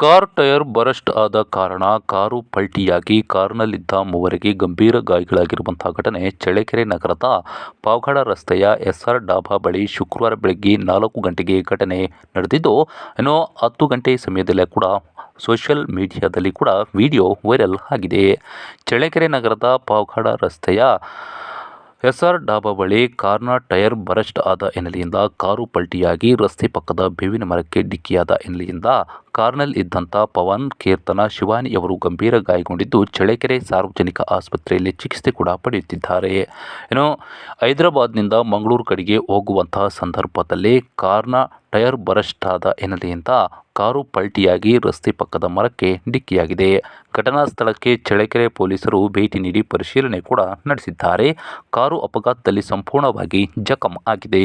Car tyre ಬರಸ್ಟ್ ಆದ ಕಾರಣ car ಪಲ್ಟಿಯಾಗಿ ಕಾರ್ನಲ್ಲಿದ್ದ ಮೂವರಿಗೆ ಗಂಭೀರ ಗಾಯಗಳಾಗಿರುವಂತಹ ಘಟನೆ ಚಳ್ಳಕೆರೆ ನಗರದ ಪಾವಗಡ ರಸ್ತೆಯ ಎಸ್ಆರ್ ಡಾಬಾ ಬಳಿ ಶುಕ್ರವಾರ ಬೆಳಗ್ಗೆ ನಾಲ್ಕು ಗಂಟೆಗೆ ಘಟನೆ ನಡೆದಿದ್ದು, ಇನ್ನು ಹತ್ತು ಗಂಟೆ ಸಮಯದಲ್ಲೇ ಕೂಡ ಸೋಷಿಯಲ್ ಮೀಡಿಯಾದಲ್ಲಿ ಕೂಡ ವಿಡಿಯೋ ವೈರಲ್ ಆಗಿದೆ. ಚಳ್ಳಕೆರೆ ನಗರದ ಪಾವಗಡ ರಸ್ತೆಯ ಎಸ್ಆರ್ ಡಾಬಾ ಬಳಿ ಕಾರ್ನ ಟೈರ್ ಬರಸ್ಟ್ ಆದ ಹಿನ್ನೆಲೆಯಿಂದ ಕಾರು ಪಲ್ಟಿಯಾಗಿ ರಸ್ತೆ ಪಕ್ಕದ ಬೇವಿನ ಮರಕ್ಕೆ ಡಿಕ್ಕಿಯಾದ ಹಿನ್ನೆಲೆಯಿಂದ ಕಾರ್ನಲ್ಲಿ ಇದ್ದಂಥ ಪವನ್ ಕೀರ್ತನ ಶಿವಾನಿ ಅವರು ಗಂಭೀರ ಗಾಯಗೊಂಡಿದ್ದು ಚಳ್ಳಕೆರೆ ಸಾರ್ವಜನಿಕ ಆಸ್ಪತ್ರೆಯಲ್ಲಿ ಚಿಕಿತ್ಸೆ ಕೂಡ ಪಡೆಯುತ್ತಿದ್ದಾರೆ. ಏನು ಹೈದರಾಬಾದ್ನಿಂದ ಮಂಗಳೂರು ಕಡೆಗೆ ಹೋಗುವಂತಹ ಸಂದರ್ಭದಲ್ಲಿ ಕಾರ್ನ ಟೈರ್ ಬರಸ್ಟ್ ಆದ ಹಿನ್ನೆಲೆಯಿಂದ ಕಾರು ಪಲ್ಟಿಯಾಗಿ ರಸ್ತೆ ಪಕ್ಕದ ಮರಕ್ಕೆ ಡಿಕ್ಕಿಯಾಗಿದೆ. ಘಟನಾ ಸ್ಥಳಕ್ಕೆ ಚಳ್ಳಕೆರೆ ಪೊಲೀಸರು ಭೇಟಿ ನೀಡಿ ಪರಿಶೀಲನೆ ಕೂಡ ನಡೆಸಿದ್ದಾರೆ. ಕಾರು ಅಪಘಾತದಲ್ಲಿ ಸಂಪೂರ್ಣವಾಗಿ ಜಖಂ ಆಗಿದೆ.